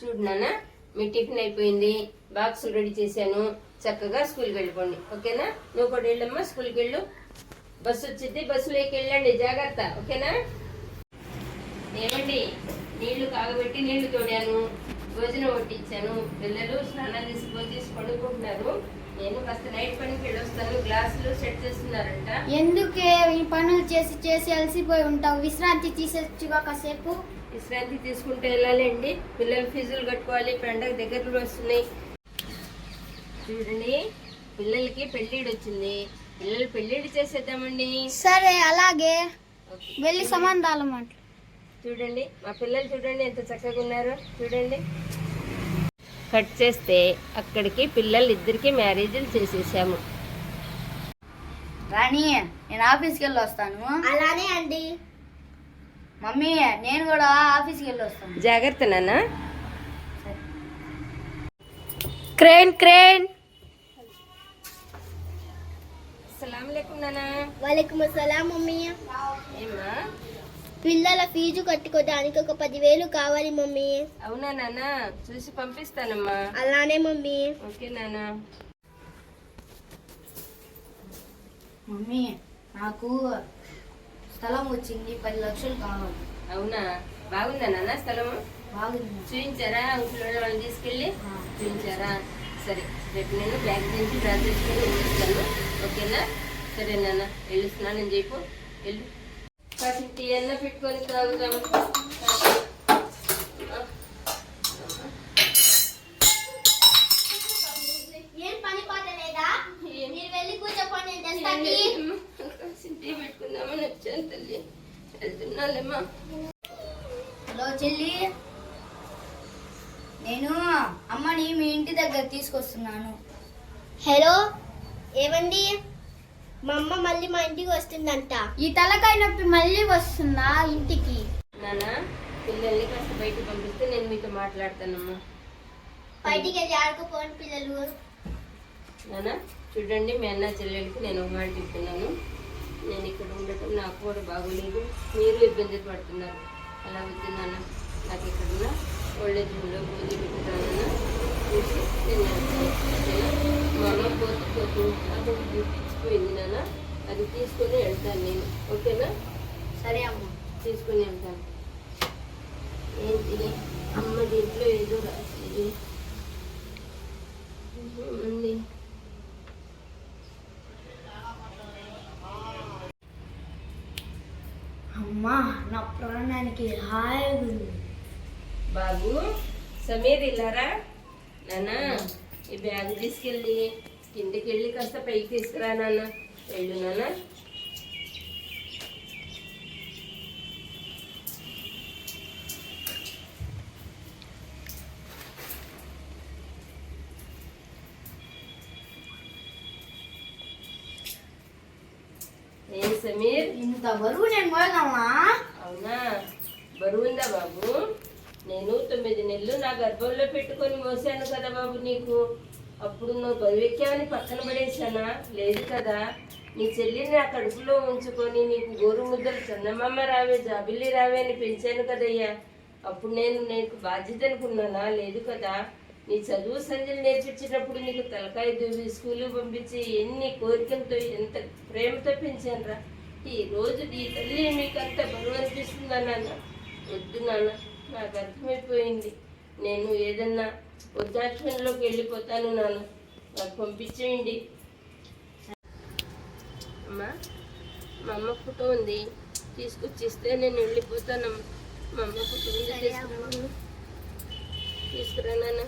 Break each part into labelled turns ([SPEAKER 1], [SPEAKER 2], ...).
[SPEAKER 1] చూడు నాన్న మీ టిఫిన్ అయిపోయింది బాక్స్ రెడీ చేశాను. చక్కగా స్కూల్కి వెళ్ళిపోండి. ఓకేనా? నువ్వు కూడా వెళ్ళమ్మా స్కూల్కి వెళ్ళు. బస్సు వచ్చింది బస్సులోకి వెళ్ళండి జాగ్రత్త. ఓకేనా? ఏమండి నీళ్ళు కాగబెట్టి నీళ్ళు తోడాను భోజనం వడ్డించాను. పిల్లలు స్నానాలు తీసి భోజేసి పడుకుంటున్నారు. నేను కాస్త నైట్ పనికి వెళ్ళొస్తాను. గ్లాసులు సెట్ చేస్తున్నారంట.
[SPEAKER 2] ఎందుకే ఈ పనులు చేసి చేసి అలసిపోయి ఉంటావు? విశ్రాంతి తీసేచ్చుగా కాసేపు.
[SPEAKER 1] విశ్రాంతి తీసుకుంటే వెళ్ళాలండి. పిల్లల ఫీజులు కట్టుకోవాలి పండగ దగ్గరలో వస్తున్నాయి. చూడండి పిల్లలకి పెళ్ళిడు వచ్చింది. పిల్లలు పెళ్ళిళ్ళు చేసేద్దామండి.
[SPEAKER 2] సరే అలాగే. వెళ్ళి సంబంధాలు మాట
[SPEAKER 1] చూడండి మా పిల్లలు చూడండి ఎంత చక్కగా ఉన్నారు. చూడండి. కట్ చేస్తే అక్కడికి పిల్లలు ఇద్దరికి మ్యారేజీలు చేసేసాము.
[SPEAKER 2] రాణి నేను ఆఫీస్కి వెళ్ళి వస్తాను. అలానే అండి. మమ్మీ నేను కూడా ఆఫీస్కి వెళ్ళి వస్తాను.
[SPEAKER 1] జాగ్రత్త నాన్న.
[SPEAKER 2] Crane crane.
[SPEAKER 1] అస్సలం నాన్న.
[SPEAKER 3] వాలేకుమ్ అస్సలాం మమ్మీ.
[SPEAKER 1] ఏమ్మా?
[SPEAKER 3] పిల్లల ఫీజు కట్టుకోవడానికి ఒక పదివేలు కావాలి మమ్మీ.
[SPEAKER 1] అవునా నాన్న? చూసి పంపిస్తానమ్మా.
[SPEAKER 3] అలానే మమ్మీ.
[SPEAKER 1] ఓకే నాన్న.
[SPEAKER 2] మమ్మీ నాకు స్థలం వచ్చింది పది లక్షలు కావాలి.
[SPEAKER 1] అవునా? బాగుందా నాన్న స్థలము?
[SPEAKER 2] బాగుంది.
[SPEAKER 1] చూపించారా అంకుల్ వాళ్ళని తీసుకెళ్ళి. చూపించారా సరే రేపు నేను బ్యాంక్ నుంచి డ్రా చేసుకుని వెళ్ళిస్తాను ఓకేనా? సరే నాన్న వెళ్ళు స్నానం చేయకు వెళ్ళు. కాసిన టీ అన్న పెట్టుకొని తాగుదాం తల్లి వెళ్తున్నాలేమ్మా
[SPEAKER 2] హలో చెల్లి. నేను అమ్మని మీ ఇంటి దగ్గర తీసుకొస్తున్నాను.
[SPEAKER 3] హలో? ఏమండి? మా అమ్మ మళ్ళీ మా ఇంటికి వస్తుందంట.
[SPEAKER 2] ఈ తలకాయ నొప్పి మళ్ళీ వస్తుందా ఇంటికి?
[SPEAKER 1] నాన్న పిల్లల్ని కాస్త బయట పంపిస్తే నేను మీతో మాట్లాడతానమ్మా.
[SPEAKER 3] బయటికి వెళ్ళి ఆడుకోపోండి పిల్లలు.
[SPEAKER 1] నాన్న చూడండి మీ అన్న చెల్లెలకి నేను ఒక మాట చెప్తున్నాను నేను ఇక్కడ ఉండటం నాకు కూడా బాగోలేదు. మీరు ఇబ్బంది పడుతున్నారు. అలా వద్దు నాన్న. నాకు ఇక్కడ ఓల్డేజ్ హోమ్లో పూజ పెట్టుకున్నాను చూసి నేను? మా అమ్మ పోతూ పోతూ నాన్న. అది తీసుకొని వెళ్తాను నేను. ఓకేనా?
[SPEAKER 2] సరే అమ్మ.
[SPEAKER 1] తీసుకొని వెళ్తాను. ఏంటి అమ్మ దీంట్లో ఏదో రాసేది. ఉంది.
[SPEAKER 2] అమ్మా నా ప్రాణానికి హాయిగా ఉంది
[SPEAKER 1] బాబు సమీర్ ఇల్లారా? నాన్న ఈ బ్యాగ్ తీసుకెళ్ళి కిందకి వెళ్ళి కాస్త పైకి తీసుకురా నాన్న. వెళ్ళు నాన్న. ఏం సమీర్?
[SPEAKER 2] ఇంత బరువు నేను మోయగలనా
[SPEAKER 1] అవునా? బరువుందా బాబు? నేను తొమ్మిది నెలలు నా గర్భంలో పెట్టుకొని మోసాను కదా బాబు నీకు. అప్పుడు నువ్వు బరువెక్కావని పక్కన పడేసానా లేదు కదా. నీ చెల్లిని నా కడుపులో ఉంచుకొని నీకు గోరు ముద్దలు చందమామ రావే జాబిల్లి రావే అని పెంచాను కదయ్యా. అప్పుడు నేను నీకు బాధ్యత అనుకున్నానా? లేదు కదా. నీ చదువు సంధ్యలు నేర్పించినప్పుడు నీకు తలకాయ దూవి స్కూలు పంపించి ఎన్ని కోరికలతో ఎంత ప్రేమతో పెంచానురా. ఈ రోజు నీ తల్లి మీకు అంత బరువు అనిపిస్తుందా నాన్న వద్దు నాన్న నాకు అర్థమైపోయింది. నేను ఏదన్నా వృద్ధాశ్రమంలోకి వెళ్ళిపోతాను నాన్న. నాకు పంపించేయండి. అమ్మా మా అమ్మ ఫోటో ఉంది. తీసుకొచ్చిస్తే నేను వెళ్ళిపోతానమ్మా. మా అమ్మ ఫోటో ఉంది తీసుకురా నాన్న.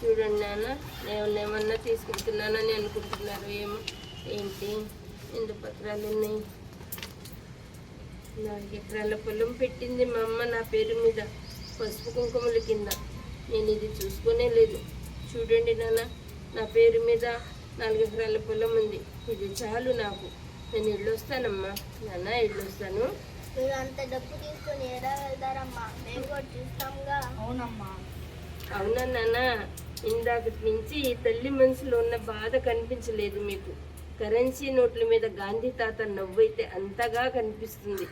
[SPEAKER 1] చూడండి నాన్న నేను ఏమన్నా తీసుకెళ్తున్నానని అనుకుంటున్నారు ఏమో. ఏంటి? ఎందు పత్రాలు ఉన్నాయి? నాలుగు ఎకరాల పొలం పెట్టింది మా అమ్మ నా పేరు మీద. పసుపు కుంకుమల కింద. నేను ఇది చూసుకునే లేదు. చూడండి నాన్న నా పేరు మీద నాలుగు ఎకరాల పొలం ఉంది. ఇది చాలు నాకు. నేను ఇల్లు వస్తానమ్మా నాన్న ఇల్లు వస్తాను
[SPEAKER 3] మీరు అంత డబ్బు తీసుకొని ఎలా వెళ్తారమ్మా మేము కూడా చూస్తాంగా.
[SPEAKER 2] అవునమ్మా.
[SPEAKER 1] అవునా నాన్న ఇందాకటి నుంచి ఈ తల్లి మనసులో ఉన్న బాధ కనిపించలేదు మీకు. కరెన్సీ నోట్ల మీద గాంధీ తాత నవ్వైతే అంతగా కనిపిస్తుంది.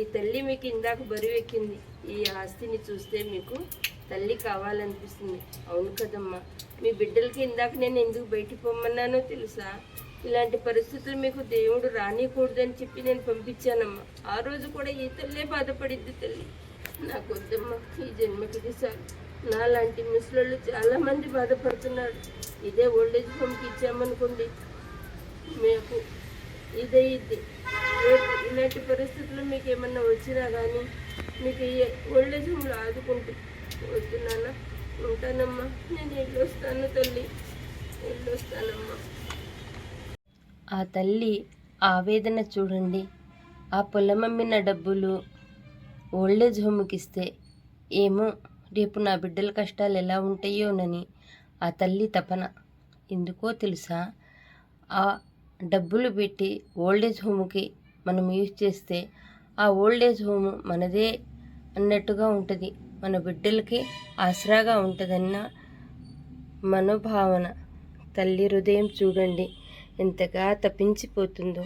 [SPEAKER 1] ఈ తల్లి మీకు ఇందాక బరువు ఎక్కింది. ఈ ఆస్తిని చూస్తే మీకు తల్లి కావాలనిపిస్తుంది. అవును కదమ్మా. మీ బిడ్డలకి ఇందాక నేను ఎందుకు బయటికి పొమ్మన్నానో తెలుసా? ఇలాంటి పరిస్థితులు మీకు దేవుడు రానికూడదని చెప్పి నేను పంపించానమ్మా. ఆ రోజు కూడా ఈ తల్లే బాధపడిద్ది తల్లి. నాకు వద్దమ్మా ఈ జన్మకి ఇది నాలాంటి ముసలోళ్ళు చాలా మంది బాధపడుతున్నారు. ఇదే ఓల్డేజ్ హోమ్కి ఇచ్చామనుకోండి మీకు ఇదే ఇది. ఇలాంటి పరిస్థితుల్లో మీకు ఏమన్నా వచ్చినా కానీ మీకు ఓల్డేజ్ హోమ్లో ఆదుకుంటూ వస్తున్నానా ఉంటానమ్మా నేను ఇల్లు వస్తాను తల్లి. ఇల్లు వస్తానమ్మా ఆ తల్లి ఆవేదన చూడండి. ఆ పొలం అమ్మిన డబ్బులు ఓల్డేజ్ హోమ్కి ఇస్తే ఏమో రేపు నా బిడ్డల కష్టాలు ఎలా ఉంటాయోనని ఆ తల్లి తపన. ఎందుకో తెలుసా? ఆ డబ్బులు పెట్టి ఓల్డేజ్ హోమ్కి మనం యూజ్ చేస్తే ఆ ఓల్డేజ్ హోమ్ మనదే అన్నట్టుగా ఉంటుంది. మన బిడ్డలకి ఆసరాగా ఉంటుందన్న మనోభావన. తల్లి హృదయం చూడండి. ఎంతగా తప్పించిపోతుందో.